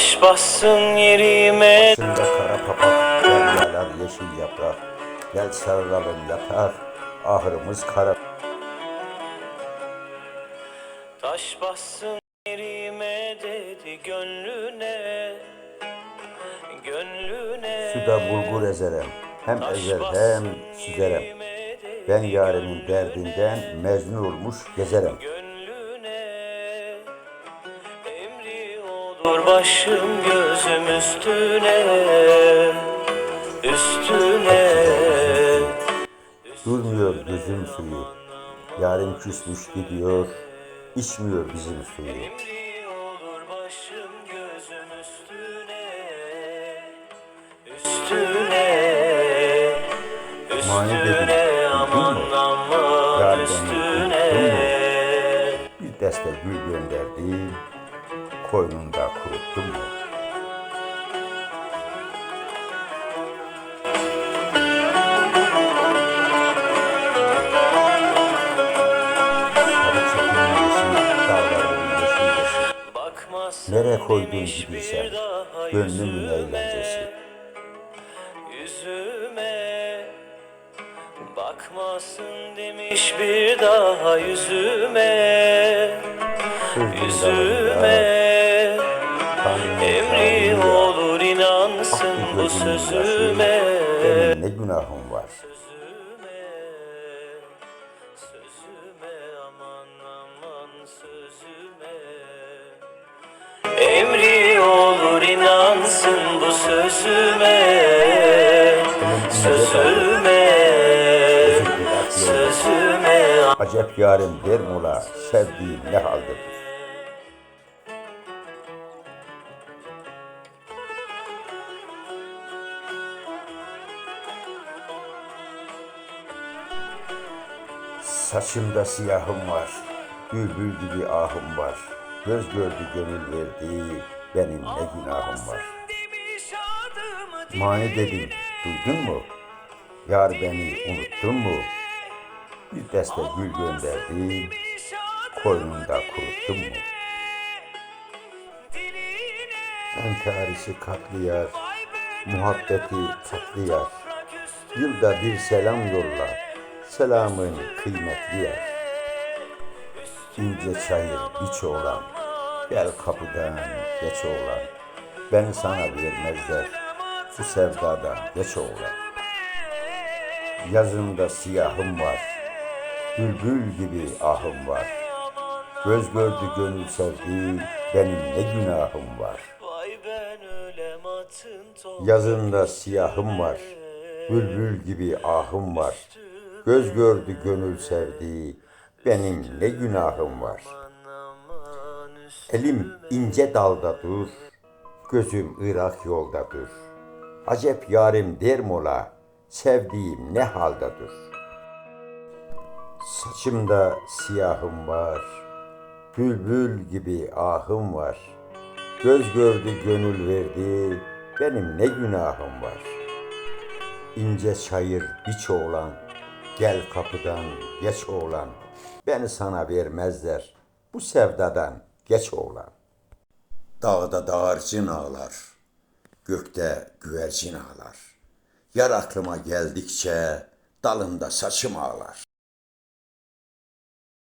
Taş bassın yerime Şimdi kara papak, deryalar yeşil yaprak. Gel sarılalım yatar, ahırımız kara. Taş bassın yerime dedi gönlüne Gönlüne Suda bulgur ezerem, hem ezer hem süzerem. Ben yarimin derdinden mecnun olmuş gezerem. Olur başım gözüm üstüne Üstüne. Durmuyor gözüm suyu, yarın küsmüş gidiyor, içmiyor bizim suyu. Mani dedim, duydun aman mu? aman Yar beni üstüne Bir deste gül gönderdim, koynunda kuruttum mu? Nereye koydun bir daha gönlümün eğlencesi. Yüzüme Bakmasın demiş bir daha yüzüme Yüzüme bu sözüme Benim ne günahım var? Sözüme Sözüme aman aman sözüme Emri olur inansın bu sözüme Sözüme Sözüme Acep yarim der mola, sevdiğim ne haldedir? Saçımda siyahım var, bülbül gibi ahım var. Göz gördü gönül verdi, benim ne günahım var. Mani dedim, duydun mu? Yar beni unuttun mu? Bir deste gül gönderdim, koynunda kuruttun mu? Entarisi katlıyar, muhabbeti tatlıyar. Yılda bir selam yolla, selamın kıymetli yer. İnce çayır biç oğlan, gel kapıdan geç oğlan. Beni sana vermezler, bu sevdadan geç oğlan. Yazımda siyahım var, bülbül gibi ahım var. Göz gördü gönül sevdi, benim ne günahım var. Yazında siyahım var, bülbül gibi ahım var. Göz gördü gönül sevdi, benim ne günahım var. Elim ince dalda dur, gözüm ırak yolda dur. Acep yarim der mola, sevdiğim ne haldadır. Saçımda siyahım var, bülbül gibi ahım var. Göz gördü gönül verdi, benim ne günahım var. İnce çayır biç oğlan, gel kapıdan geç oğlan. Beni sana vermezler, bu sevdadan geç oğlan. Dağda dağarcın ağlar, gökte güvercin ağlar. Yar aklıma geldikçe dalımda saçım ağlar.